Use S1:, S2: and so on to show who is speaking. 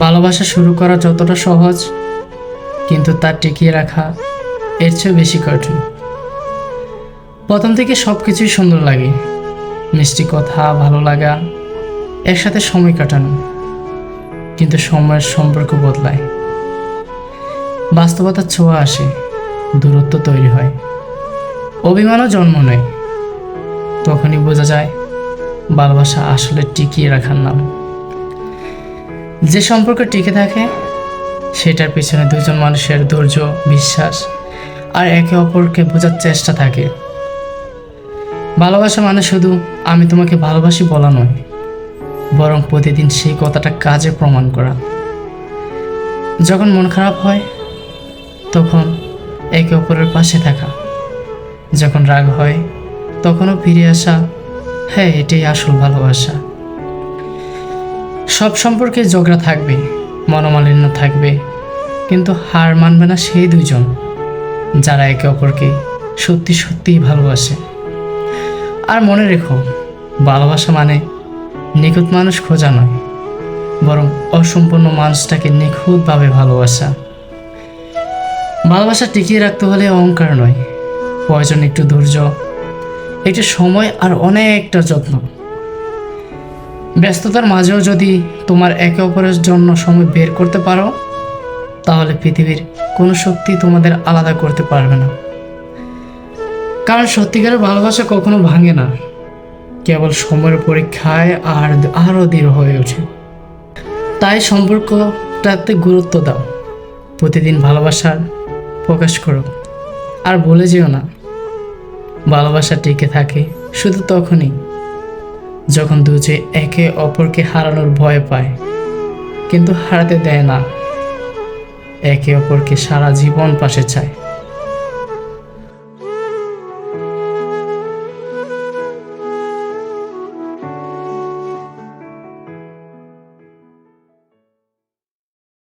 S1: ভালোবাসা শুরু করা যতটা সহজ, কিন্তু তার টিকিয়ে রাখা এর চেয়ে বেশি কঠিন। প্রথম থেকে সব কিছুই সুন্দর লাগে। মিষ্টি কথা, ভালো লাগা, একসাথে সময় কাটানো, কিন্তু সময়ের সম্পর্ক বদলায়। বাস্তবতার ছোঁয়া আসে, দূরত্ব তৈরি হয়। অভিমানও জন্ম নেয়। তখনই বোঝা যায়, ভালোবাসা আসলে টিকিয়ে রাখার নাম। যে সম্পর্ক টিকে থাকে, সেটার পিছনে দুজন মানুষের ধৈর্য, বিশ্বাস আর একে অপরকে বোঝার চেষ্টা থাকে। ভালোবাসা মানে শুধু, আমি তোমাকে ভালোবাসি বলা নয়, বরং প্রতিদিন সেই কথাটা কাজে প্রমাণ করা। যখন মন খারাপ হয়, তখন একে অপরের পাশে থাকা। যখন রাগ হয়, তখনও ফিরে আসা হ্যাঁ এটাই আসল ভালোবাসা। সব সম্পর্কে ঝগড়া থাকবে, মনোমালিন্য থাকবে, কিন্তু হার মানবে না সেই দুজন যারা একে অপরকে সত্যি সত্যিই ভালোবাসে। আর মনে রেখো, ভালোবাসা মানে নিখুঁত মানুষ খোঁজা নয়, বরং অসম্পূর্ণ মানুষটাকে নিখুঁতভাবে ভালোবাসা। ভালোবাসা টিকিয়ে রাখতে হলে অহংকার নয়, প্রয়োজন একটু ধৈর্য, একটু সময় আর অনেকটা যত্ন। ব্যস্ততার মাঝেও যদি তোমার একে অপরের জন্য সময় বের করতে পারো, তাহলে পৃথিবীর কোনো শক্তি তোমাদের আলাদা করতে পারবে না। কারণ সত্যিকারের ভালোবাসা কখনো ভাঙে না, কেবল সময়ের পরীক্ষায় আর আরও দৃঢ় হয়ে ওঠে। তাই সম্পর্কটাতে গুরুত্ব দাও। প্রতিদিন ভালোবাসার প্রকাশ করো, আর বলে যেও না। ভালোবাসা টিকে থাকে শুধু তখনই। যখন দুজে একে অপরকে হারানোর ভয় পায়, কিন্তু হারাতে দেয় না। একে অপরকে সারা জীবন পাশে চায়।